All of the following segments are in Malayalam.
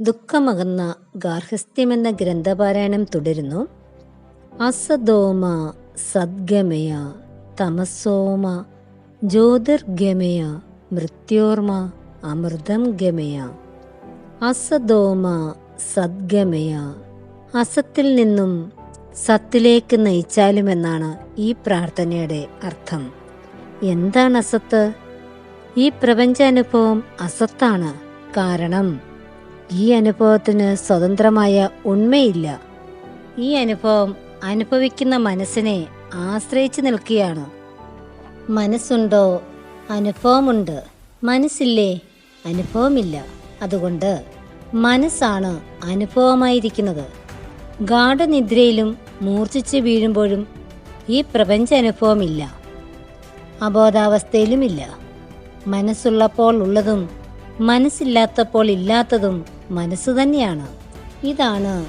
ദുഃഖമകന്ന ഗാർഹസ്ഥ്യമെന്ന ഗ്രന്ഥപാരായണം തുടരുന്നു. അസദോമ സദ്ഗമയ തമസോമ ജ്യോതിർഗമയ മൃത്യോർമ അമൃതം ഗമയ അസദോമ സദ്ഗമയ അസത്തിൽ നിന്നും സത്തിലേക്ക് നയിച്ചാലുമെന്നാണ് ഈ പ്രാർത്ഥനയുടെ അർത്ഥം. എന്താണ് അസത്ത്? ഈ പ്രപഞ്ചാനുഭവം അസത്താണ് കാരണം. ഈ അനുഭവത്തിന് സ്വതന്ത്രമായ ഉണ്മയില്ല. ഈ അനുഭവം അനുഭവിക്കുന്ന മനസ്സിനെ ആശ്രയിച്ചു നിൽക്കുകയാണ്. മനസ്സുണ്ടോ? അനുഭവമുണ്ട്. മനസ്സില്ലേ? അനുഭവമില്ല. അതുകൊണ്ട് മനസ്സാണ് അനുഭവമായിരിക്കുന്നത്. ഗാഠനിദ്രയിലും മൂർച്ഛിച്ച് വീഴുമ്പോഴും ഈ പ്രപഞ്ച അനുഭവമില്ല അബോധാവസ്ഥയിലുമില്ല. മനസ്സുള്ളപ്പോൾ ഉള്ളതും മനസ്സില്ലാത്തപ്പോൾ ഇല്ലാത്തതും മനസ്സ് തന്നെയാണ്. ഇതാണ്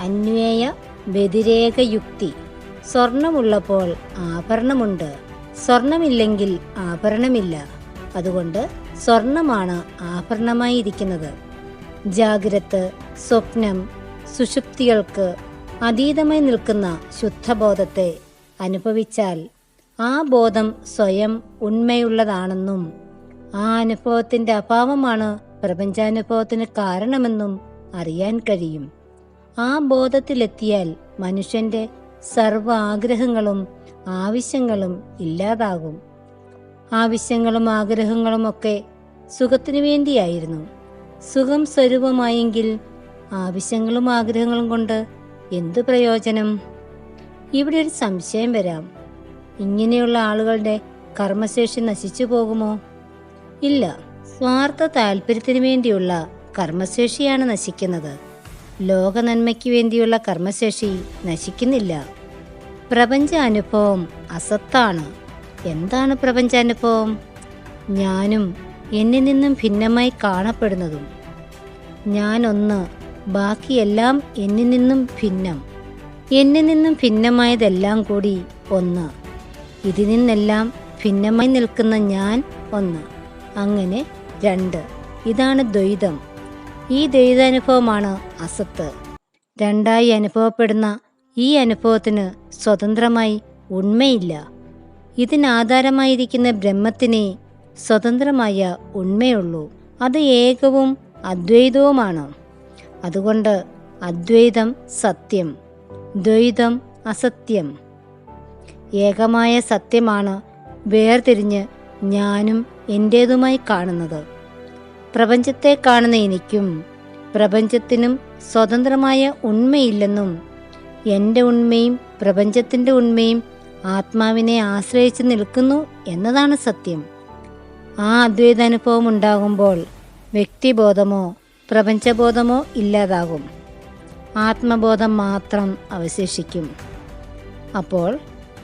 അന്വയ വ്യതിരേക യുക്തി സ്വർണമുള്ളപ്പോൾ ആഭരണമുണ്ട്. സ്വർണമില്ലെങ്കിൽ ആഭരണമില്ല. അതുകൊണ്ട് സ്വർണമാണ് ആഭരണമായിരിക്കുന്നത്. ജാഗ്രത് സ്വപ്നം സുഷുപ്തികൾക്ക് അതീതമായി നിൽക്കുന്ന ശുദ്ധബോധത്തെ അനുഭവിച്ചാൽ ആ ബോധം സ്വയം ഉണ്മയുള്ളതാണെന്നും ആ അനുഭവത്തിന്റെ അഭാവമാണ് പ്രപഞ്ചാനുഭവത്തിന് കാരണമെന്നും അറിയാൻ കഴിയും. ആ ബോധത്തിലെത്തിയാൽ മനുഷ്യന്റെ സർവ ആഗ്രഹങ്ങളും ആവശ്യങ്ങളും ഇല്ലാതാകും. ആവശ്യങ്ങളും ആഗ്രഹങ്ങളും ഒക്കെ സുഖത്തിനു വേണ്ടിയായിരുന്നു. സുഖം സ്വരൂപമായെങ്കിൽ ആവശ്യങ്ങളും ആഗ്രഹങ്ങളും കൊണ്ട് എന്തു പ്രയോജനം? ഇവിടെ ഒരു സംശയം വരാം. ഇങ്ങനെയുള്ള ആളുകളുടെ കർമ്മശേഷി നശിച്ചു പോകുമോ? ഇല്ല. സ്വാർത്ഥ താല്പര്യത്തിനു വേണ്ടിയുള്ള കർമ്മശേഷിയാണ് നശിക്കുന്നത്. ലോക നന്മയ്ക്ക് വേണ്ടിയുള്ള കർമ്മശേഷി നശിക്കുന്നില്ല. പ്രപഞ്ച അനുഭവം അസത്താണ്. എന്താണ് പ്രപഞ്ചാനുഭവം? ഞാനും എന്നിൽ നിന്നും ഭിന്നമായി കാണപ്പെടുന്നതും. ഞാനൊന്ന് ബാക്കിയെല്ലാം എന്നിൽ നിന്നും ഭിന്നം. എന്നിൽ നിന്നും ഭിന്നമായതെല്ലാം കൂടി ഒന്ന്. ഇതിൽ നിന്നെല്ലാം ഭിന്നമായി നിൽക്കുന്ന ഞാൻ ഒന്ന്. അങ്ങനെ രണ്ട്. ഇതാണ് ദ്വൈതം. ഈ ദ്വൈതാനുഭവമാണ് അസത്ത്. രണ്ടായി അനുഭവപ്പെടുന്ന ഈ അനുഭവത്തിന് സ്വതന്ത്രമായി ഉണ്മയില്ല. ഇതിനാധാരമായിരിക്കുന്ന ബ്രഹ്മത്തിനെ സ്വതന്ത്രമായ ഉണ്മയുള്ളൂ. അത് ഏകവും അദ്വൈതവുമാണ്. അതുകൊണ്ട് അദ്വൈതം സത്യം ദ്വൈതം അസത്യം. ഏകമായ സത്യമാണ് വേർതിരിഞ്ഞ് ഞാനും എന്റേതുമായി കാണുന്നത്. പ്രപഞ്ചത്തെ കാണുന്ന എനിക്കും പ്രപഞ്ചത്തിനും സ്വതന്ത്രമായ ഉണ്മയില്ലെന്നും എന്റെ ഉണ്മയും പ്രപഞ്ചത്തിന്റെ ഉണ്മയും ആത്മാവിനെ ആശ്രയിച്ച് നിൽക്കുന്നു എന്നതാണ് സത്യം. ആ അദ്വൈതാനുഭവം ഉണ്ടാകുമ്പോൾ വ്യക്തിബോധമോ പ്രപഞ്ചബോധമോ ഇല്ലാതാകും. ആത്മബോധം മാത്രം അവശേഷിക്കും. അപ്പോൾ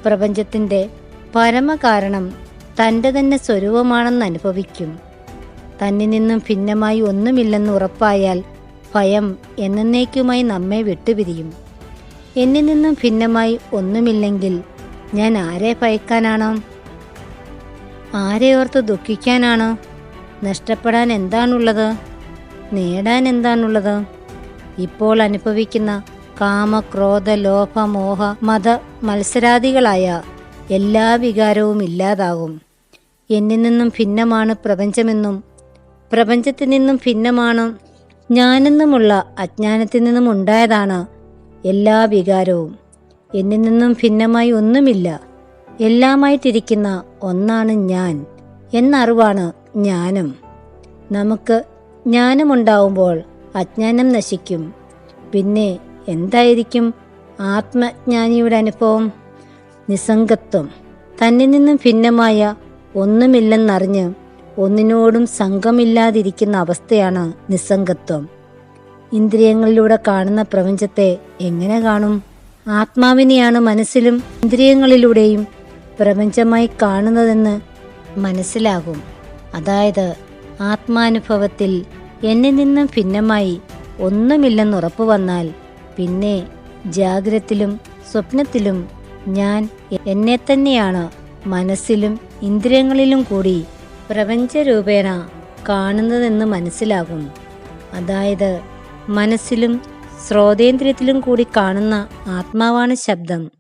പ്രപഞ്ചത്തിന്റെ പരമകാരണം തന്റെ തന്നെ സ്വരൂപമാണെന്ന് അനുഭവിക്കും. തന്നിൽ നിന്നും ഭിന്നമായി ഒന്നുമില്ലെന്ന് ഉറപ്പായാൽ ഭയം എന്നേക്കുമായി നമ്മെ വിട്ടുപിരിയും. എന്നിൽ നിന്നും ഭിന്നമായി ഒന്നുമില്ലെങ്കിൽ ഞാൻ ആരെ ഭയക്കാനാണോ? ആരെ ഓർത്ത് ദുഃഖിക്കാനാണോ? നഷ്ടപ്പെടാൻ എന്താണുള്ളത്? നേടാൻ എന്താണുള്ളത്? ഇപ്പോൾ അനുഭവിക്കുന്ന കാമ ക്രോധ ലോഭ മോഹ മത മത്സരാദികളായ എല്ലാ വികാരവും ഇല്ലാതാകും. എന്നിൽ നിന്നും ഭിന്നമാണ് പ്രപഞ്ചമെന്നും പ്രപഞ്ചത്തിൽ നിന്നും ഭിന്നമാണ് ഞാനെന്നുമുള്ള അജ്ഞാനത്തിൽ നിന്നും ഉണ്ടായതാണ് എല്ലാ വികാരവും. എന്നിൽ നിന്നും ഭിന്നമായി ഒന്നുമില്ല എല്ലാമായിട്ടിരിക്കുന്ന ഒന്നാണ് ഞാൻ എന്നറിവാണ് ജ്ഞാനം. നമുക്ക് ജ്ഞാനമുണ്ടാവുമ്പോൾ അജ്ഞാനം നശിക്കും. പിന്നെ എന്തായിരിക്കും ആത്മജ്ഞാനിയുടെ അനുഭവം? നിസ്സംഗത്വം. തന്നിൽ നിന്നും ഭിന്നമായ ഒന്നുമില്ലെന്നറിഞ്ഞ് ഒന്നിനോടും സംഘമില്ലാതിരിക്കുന്ന അവസ്ഥയാണ് നിസ്സംഗത്വം. ഇന്ദ്രിയങ്ങളിലൂടെ കാണുന്ന പ്രപഞ്ചത്തെ എങ്ങനെ കാണും? ആത്മാവിനെയാണ് മനസ്സിലും ഇന്ദ്രിയങ്ങളിലൂടെയും പ്രപഞ്ചമായി കാണുന്നതെന്ന് മനസ്സിലാകും. അതായത് ആത്മാനുഭവത്തിൽ എന്നിൽ നിന്നും ഭിന്നമായി ഒന്നുമില്ലെന്നുറപ്പു വന്നാൽ പിന്നെ ജാഗ്രത്തിലും സ്വപ്നത്തിലും ഞാൻ എന്നെ തന്നെയാണ് മനസ്സിലും ഇന്ദ്രിയങ്ങളിലും കൂടി പ്രപഞ്ചരൂപേണ കാണുന്നതെന്ന് മനസ്സിലാകും. അതായത് മനസ്സിലും ശ്രോതേന്ദ്രിയത്തിലും കൂടി കാണുന്ന ആത്മാവാണ് ശബ്ദം.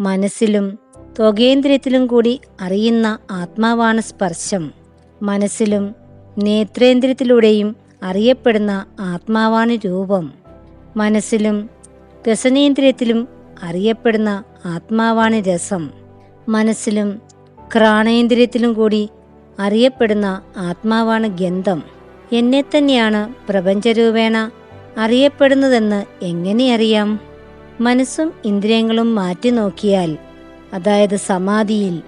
മനസ്സിലും ത്വകേന്ദ്രിയത്തിലും കൂടി അറിയുന്ന ആത്മാവാണ് സ്പർശം. മനസ്സിലും നേത്രേന്ദ്രിയത്തിലൂടെയും അറിയപ്പെടുന്ന ആത്മാവാണ് രൂപം. മനസ്സിലും രസനേന്ദ്രിയത്തിലും അറിയപ്പെടുന്ന ആത്മാവാണ് രസം. മനസ്സിലും ക്രാണേന്ദ്രിയത്തിലും കൂടി അറിയപ്പെടുന്ന ആത്മാവാണ് ഗന്ധം. എന്നെ തന്നെയാണ് പ്രപഞ്ചരൂപേണ അറിയപ്പെടുന്നതെന്ന് എങ്ങനെ അറിയാം? മനസ്സും ഇന്ദ്രിയങ്ങളും മാറ്റി നോക്കിയാൽ അതായത് സമാധിയിൽ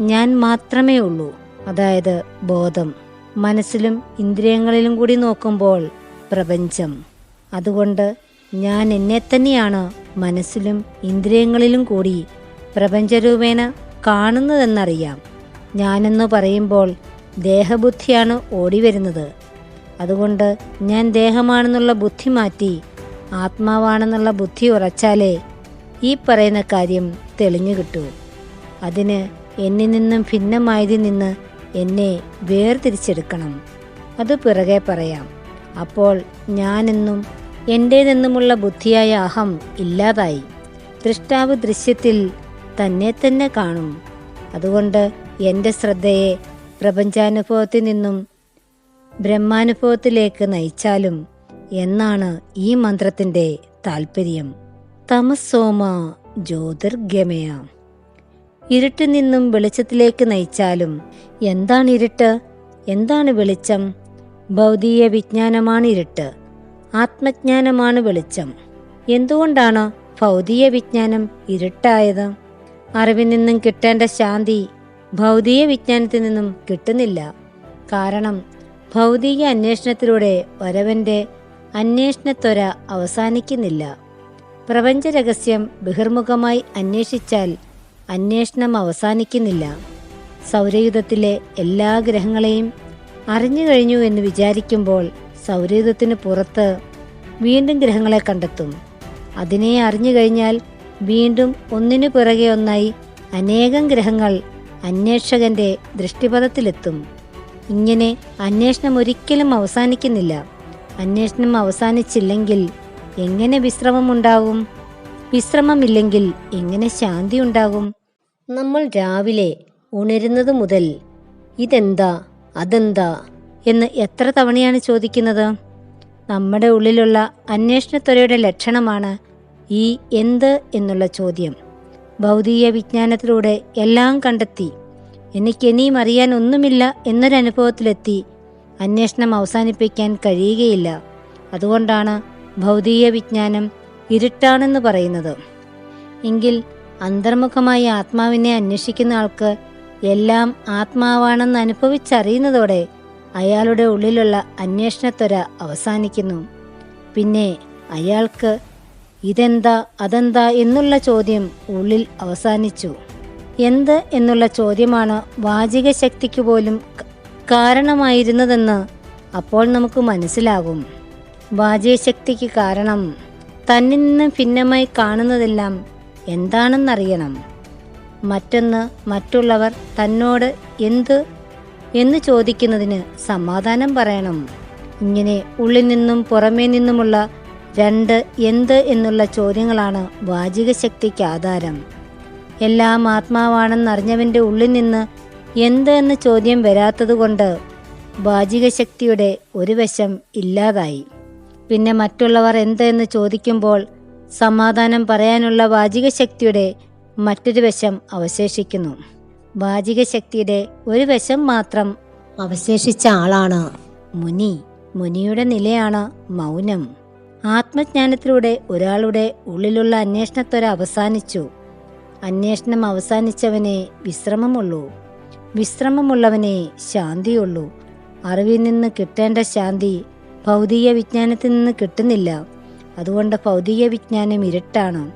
ഞാൻ മാത്രമേ ഉള്ളൂ അതായത് ബോധം. മനസ്സിലും ഇന്ദ്രിയങ്ങളിലും കൂടി നോക്കുമ്പോൾ പ്രപഞ്ചം. അതുകൊണ്ട് ഞാൻ എന്നെ തന്നെയാണ് മനസ്സിലും ഇന്ദ്രിയങ്ങളിലും കൂടി പ്രപഞ്ചരൂപേണ കാണുന്നതെന്നറിയാം. ഞാനെന്ന് പറയുമ്പോൾ ദേഹബുദ്ധിയാണ് ഓടിവരുന്നത്. അതുകൊണ്ട് ഞാൻ ദേഹമാണെന്നുള്ള ബുദ്ധി മാറ്റി ആത്മാവാണെന്നുള്ള ബുദ്ധി ഉറച്ചാലേ ഈ പറയുന്ന കാര്യം തെളിഞ്ഞു കിട്ടൂ. അതിന് എന്നിൽ നിന്നും ഭിന്നമായതിൽ നിന്ന് എന്നെ വേർതിരിച്ചെടുക്കണം. അത് പിറകെ പറയാം. അപ്പോൾ ഞാനെന്നും എന്റെ നിന്നുമുള്ള ബുദ്ധിയായ അഹം ഇല്ലാതായി. ദൃഷ്ടാവ് ദൃശ്യത്തിൽ തന്നെ തന്നെ കാണും. അതുകൊണ്ട് എന്റെ ശ്രദ്ധയെ പ്രപഞ്ചാനുഭവത്തിൽ നിന്നും ബ്രഹ്മാനുഭവത്തിലേക്ക് നയിച്ചാലും എന്നാണ് ഈ മന്ത്രത്തിന്റെ താല്പര്യം തമസോമ ജ്യോതിർഗമയ. ഇരുട്ടിൽ നിന്നും വെളിച്ചത്തിലേക്ക് നയിച്ചാലും എന്താണ് ഇരുട്ട്? എന്താണ് വെളിച്ചം? ഭൗതിക വിജ്ഞാനമാണ് ഇരുട്ട്. ആത്മജ്ഞാനമാണ് വെളിച്ചം. എന്തുകൊണ്ടാണ് ഭൗതിക വിജ്ഞാനം ഇരുട്ടായത്? അറിവിൽ നിന്നും കിട്ടേണ്ട ശാന്തി ഭൗതിക വിജ്ഞാനത്തിൽ നിന്നും കിട്ടുന്നില്ല. കാരണം ഭൗതിക അന്വേഷണത്തിലൂടെ വരവന്റെ അന്വേഷണത്വര അവസാനിക്കുന്നില്ല. പ്രപഞ്ച രഹസ്യം ബഹിർമുഖമായി അന്വേഷിച്ചാൽ അന്വേഷണം അവസാനിക്കുന്നില്ല. സൗരയുധത്തിലെ എല്ലാ ഗ്രഹങ്ങളെയും അറിഞ്ഞു കഴിഞ്ഞു എന്ന് വിചാരിക്കുമ്പോൾ സൗരയുധത്തിന് പുറത്ത് വീണ്ടും ഗ്രഹങ്ങളെ കണ്ടെത്തും. അതിനെ അറിഞ്ഞു കഴിഞ്ഞാൽ വീണ്ടും ഒന്നിനു പിറകെ ഒന്നായി അനേകം ഗ്രഹങ്ങൾ അന്വേഷകന്റെ ദൃഷ്ടിപഥത്തിലെത്തും. ഇങ്ങനെ അന്വേഷണം ഒരിക്കലും അവസാനിക്കുന്നില്ല. അന്വേഷണം അവസാനിച്ചില്ലെങ്കിൽ എങ്ങനെ വിശ്രമമുണ്ടാവും വിശ്രമമില്ലെങ്കിൽ എങ്ങനെ ശാന്തി ഉണ്ടാകും? നമ്മൾ രാവിലെ ഉണരുന്നത് മുതൽ ഇതെന്താ അതെന്താ എന്ന് എത്ര തവണയാണ് ചോദിക്കുന്നത്? നമ്മുടെ ഉള്ളിലുള്ള അന്വേഷണത്വരയുടെ ലക്ഷണമാണ് ഈ എന്ത് എന്നുള്ള ചോദ്യം. ഭൗതിക വിജ്ഞാനത്തിലൂടെ എല്ലാം കണ്ടെത്തി. എനിക്ക് ഇനിയും അറിയാൻ ഒന്നുമില്ല എന്നൊരനുഭവത്തിലെത്തി. അന്വേഷണം അവസാനിപ്പിക്കാൻ കഴിയുകയില്ല. അതുകൊണ്ടാണ് ഭൗതിക വിജ്ഞാനം ഇരുട്ടാണെന്ന് പറയുന്നത്. എങ്കിൽ അന്തർമുഖമായി ആത്മാവിനെ അന്വേഷിക്കുന്ന ആൾക്ക് എല്ലാം ആത്മാവാണെന്ന് അനുഭവിച്ചറിയുന്നതോടെ അയാളുടെ ഉള്ളിലുള്ള അന്വേഷണത്വര അവസാനിക്കുന്നു. പിന്നെ അയാൾക്ക് ഇതെന്താ അതെന്താ എന്നുള്ള ചോദ്യം ഉള്ളിൽ അവസാനിച്ചു. എന്ത് എന്നുള്ള ചോദ്യമാണ് വാചിക ശക്തിക്ക് പോലും കാരണമായിരുന്നതെന്ന് അപ്പോൾ നമുക്ക് മനസ്സിലാകും. വാചിക ശക്തിക്ക് കാരണം തന്നിൽ നിന്ന് ഭിന്നമായി കാണുന്നതെല്ലാം എന്താണെന്നറിയണം. മറ്റൊന്ന് മറ്റുള്ളവർ തന്നോട് എന്ത് എന്ന് ചോദിക്കുന്നതിന് സമാധാനം പറയണം. ഇങ്ങനെ ഉള്ളിൽ നിന്നും പുറമേ നിന്നുമുള്ള രണ്ട് എന്ത് എന്നുള്ള ചോദ്യങ്ങളാണ് വാചിക ശക്തിക്ക് ആധാരം. എല്ലാം ആത്മാവാണെന്ന് ആത്മാവാണെന്നറിഞ്ഞവന്റെ ഉള്ളിൽ നിന്ന് എന്ത് എന്ന ചോദ്യം വരാത്തതുകൊണ്ട് വാചിക ശക്തിയുടെ ഒരു വശം ഇല്ലാതായി. പിന്നെ മറ്റുള്ളവർ എന്ത് എന്ന് ചോദിക്കുമ്പോൾ സമാധാനം പറയാനുള്ള വാചിക ശക്തിയുടെ മറ്റൊരു വശം അവശേഷിക്കുന്നു. വാചിക ശക്തിയുടെ ഒരു വശം മാത്രം അവശേഷിച്ച ആളാണ് മുനി. മുനിയുടെ നിലയാണ് മൗനം. ആത്മജ്ഞാനത്തിലൂടെ ഒരാളുടെ ഉള്ളിലുള്ള അന്വേഷണത്വര അവസാനിച്ചു. അന്വേഷണം അവസാനിച്ചവനെ വിശ്രമമുള്ളൂ. വിശ്രമമുള്ളവനെ ശാന്തിയുള്ളൂ. അറിവിൽ നിന്ന് കിട്ടേണ്ട ശാന്തി ഭൗതിക വിജ്ഞാനത്തിൽ നിന്ന് കിട്ടുന്നില്ല. അതുകൊണ്ട് ഭൗതിക വിജ്ഞാനം ഇരുട്ടാണ്.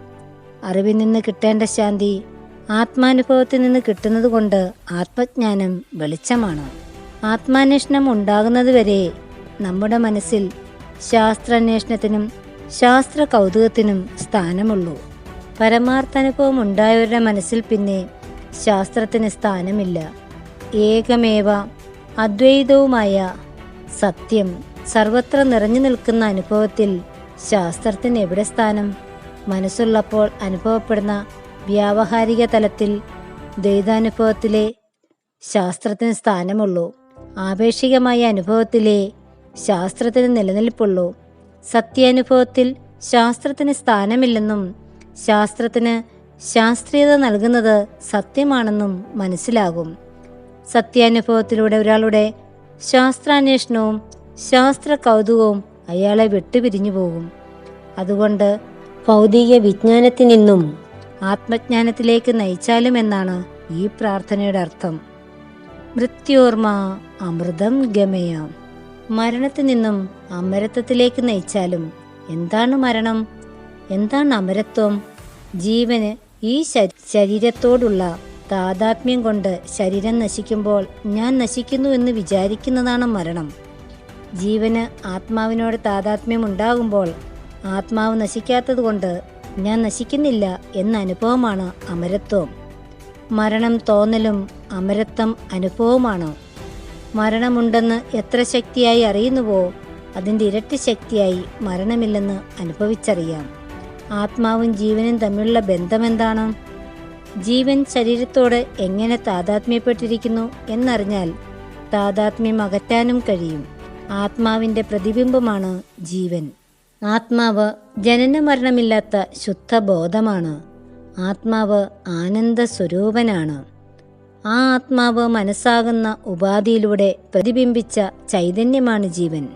അറിവിൽ നിന്ന് കിട്ടേണ്ട ശാന്തി ആത്മാനുഭവത്തിൽ നിന്ന് കിട്ടുന്നത് കൊണ്ട് ആത്മജ്ഞാനം വെളിച്ചമാണ്. ആത്മാന്വേഷണം ഉണ്ടാകുന്നതുവരെ നമ്മുടെ മനസ്സിൽ ശാസ്ത്രാന്വേഷണത്തിനും ശാസ്ത്ര കൗതുകത്തിനും സ്ഥാനമുള്ളൂ. പരമാർത്ഥാനുഭവം ഉണ്ടായവരുടെ മനസ്സിൽ പിന്നെ ശാസ്ത്രത്തിന് സ്ഥാനമില്ല. ഏകമേവ അദ്വൈതവുമായ സത്യം സർവത്ര നിറഞ്ഞു നിൽക്കുന്ന അനുഭവത്തിൽ ശാസ്ത്രത്തിന് എവിടെ സ്ഥാനം? മനസ്സുള്ളപ്പോൾ അനുഭവപ്പെടുന്ന വ്യാവഹാരിക തലത്തിൽ ദ്വൈതാനുഭവത്തിലെ ശാസ്ത്രത്തിന് സ്ഥാനമുള്ളൂ. ആപേക്ഷികമായ അനുഭവത്തിലെ ശാസ്ത്രത്തിന് നിലനിൽപ്പുള്ളൂ. സത്യാനുഭവത്തിൽ ശാസ്ത്രത്തിന് സ്ഥാനമില്ലെന്നും ശാസ്ത്രത്തിന് ശാസ്ത്രീയത നൽകുന്നത് സത്യമാണെന്നും മനസ്സിലാകും. സത്യാനുഭവത്തിലൂടെ ഒരാളുടെ ശാസ്ത്രാന്വേഷണവും ശാസ്ത്ര കൗതുകവും അയാളെ വിട്ടുപിരിഞ്ഞു പോകും. അതുകൊണ്ട് ഭൗതിക വിജ്ഞാനത്തിൽ നിന്നും ആത്മജ്ഞാനത്തിലേക്ക് നയിച്ചാലും എന്നാണ് ഈ പ്രാർത്ഥനയുടെ അർത്ഥം. മൃത്യോർമ അമൃതം ഗമയ. മരണത്തിൽ നിന്നും അമരത്വത്തിലേക്ക് നയിച്ചാലും എന്താണ് മരണം? എന്താണ് അമരത്വം? ജീവന് ഈ ശരീരത്തോടുള്ള താതാത്മ്യം കൊണ്ട് ശരീരം നശിക്കുമ്പോൾ ഞാൻ നശിക്കുന്നു എന്ന് വിചാരിക്കുന്നതാണ് മരണം. ജീവന് ആത്മാവിനോട് താതാത്മ്യം ഉണ്ടാകുമ്പോൾ ആത്മാവ് നശിക്കാത്തതുകൊണ്ട് ഞാൻ നശിക്കുന്നില്ല എന്ന അനുഭവമാണ് അമരത്വം. മരണം തോന്നലും അമരത്വം അനുഭവമാണ്? മരണമുണ്ടെന്ന് എത്ര ശക്തിയായി അറിയുന്നുവോ അതിന്റെ ഇരട്ടി ശക്തിയായി മരണമില്ലെന്ന് അനുഭവിച്ചറിയാം. ആത്മാവും ജീവനും തമ്മിലുള്ള ബന്ധമെന്താണ്? ജീവൻ ശരീരത്തോട് എങ്ങനെ താതാത്മ്യപ്പെട്ടിരിക്കുന്നു എന്നറിഞ്ഞാൽ താതാത്മ്യം അകറ്റാനും കഴിയും. ആത്മാവിന്റെ പ്രതിബിംബമാണ് ജീവൻ. ആത്മാവ് ജനന മരണമില്ലാത്ത ശുദ്ധബോധമാണ്. ആത്മാവ് ആനന്ദ സ്വരൂപനാണ് ആ ആത്മാവ് മനസ്സാകുന്ന ഉപാധിയിലൂടെ പ്രതിബിംബിച്ച ചൈതന്യമാണ് ജീവൻ.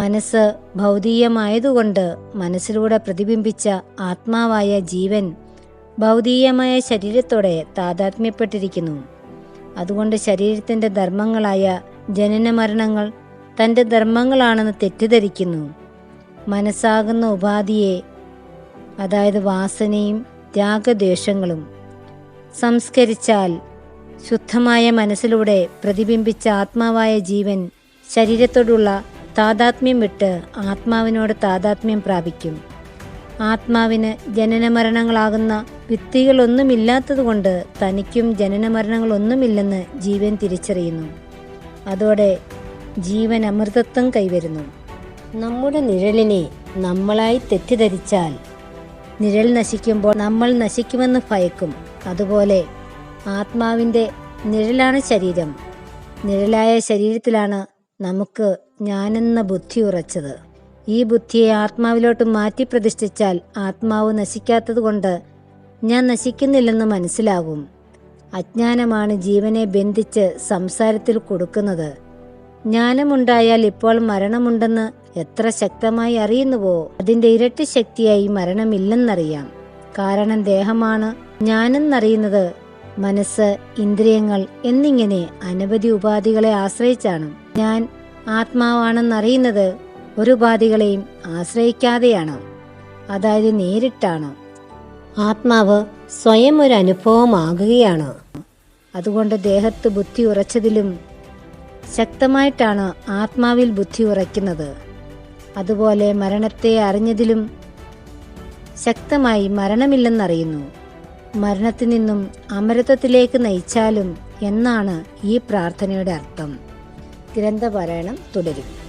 മനസ്സ് ഭൗതികമായതുകൊണ്ട് മനസ്സിലൂടെ പ്രതിബിംബിച്ച ആത്മാവായ ജീവൻ ഭൗതികമായ ശരീരത്തോടെ താതാത്മ്യപ്പെട്ടിരിക്കുന്നു. അതുകൊണ്ട് ശരീരത്തിന്റെ ധർമ്മങ്ങളായ ജനന മരണങ്ങൾ തന്റെ ധർമ്മങ്ങളാണെന്ന് തെറ്റിദ്ധരിക്കുന്നു. മനസ്സാകുന്ന ഉപാധിയെ അതായത് വാസനയും രാഗദ്വേഷങ്ങളും സംസ്കരിച്ചാൽ ശുദ്ധമായ മനസ്സിലൂടെ പ്രതിബിംബിച്ച ആത്മാവായ ജീവൻ ശരീരത്തോടുള്ള താതാത്മ്യം വിട്ട് ആത്മാവിനോട് താതാത്മ്യം പ്രാപിക്കും. ആത്മാവിന് ജനനമരണങ്ങളാകുന്ന വിത്തികളൊന്നുമില്ലാത്തതുകൊണ്ട് തനിക്കും ജനനമരണങ്ങളൊന്നുമില്ലെന്ന് ജീവൻ തിരിച്ചറിയുന്നു. അതോടെ ജീവൻ അമൃതത്വം കൈവരുന്നു. നമ്മുടെ നിഴലിനെ നമ്മളായി തെറ്റിദ്ധരിച്ചാൽ നിഴൽ നശിക്കുമ്പോൾ നമ്മൾ നശിക്കുമെന്ന് ഭയക്കും. അതുപോലെ ആത്മാവിന്റെ നിഴലാണ് ശരീരം. നിഴലായ ശരീരത്തിലാണ് നമുക്ക് ഞാനെന്ന ബുദ്ധി ഉറച്ചത്. ഈ ബുദ്ധിയെ ആത്മാവിലോട്ട് മാറ്റി പ്രതിഷ്ഠിച്ചാൽ ആത്മാവ് നശിക്കാത്തതുകൊണ്ട് ഞാൻ നശിക്കുന്നില്ലെന്ന് മനസ്സിലാകും. അജ്ഞാനമാണ് ജീവനെ ബന്ധിച്ച് സംസാരത്തിൽ കൊടുക്കുന്നത്. ജ്ഞാനമുണ്ടായാൽ ഇപ്പോൾ മരണമുണ്ടെന്ന് എത്ര ശക്തമായി അറിയുന്നുവോ? അതിന്റെ ഇരട്ടി ശക്തിയായി മരണമില്ലെന്നറിയാം. കാരണം ദേഹമാണ് ഞാനെന്നറിയുന്നത് മനസ്സ് ഇന്ദ്രിയങ്ങൾ എന്നിങ്ങനെ അനവധി ഉപാധികളെ ആശ്രയിച്ചാണ്. ഞാൻ ആത്മാവാണെന്നറിയുന്നത് ഒരു ഉപാധികളെയും ആശ്രയിക്കാതെയാണ്. അതായത് നേരിട്ടാണ്. ആത്മാവ് സ്വയം ഒരു അനുഭവമാകുകയാണ്. അതുകൊണ്ട് ദേഹത്ത് ബുദ്ധി ഉറച്ചതിലും ശക്തമായിട്ടാണ് ആത്മാവിൽ ബുദ്ധി ഉറയ്ക്കുന്നത്. അതുപോലെ മരണത്തെ അറിഞ്ഞതിലും ശക്തമായി മരണമില്ലെന്നറിയുന്നു. മരണത്തിൽ നിന്നും അമരത്വത്തിലേക്ക് നയിച്ചാലും എന്നാണ് ഈ പ്രാർത്ഥനയുടെ അർത്ഥം. ഗ്രന്ഥപാരായണം തുടരും.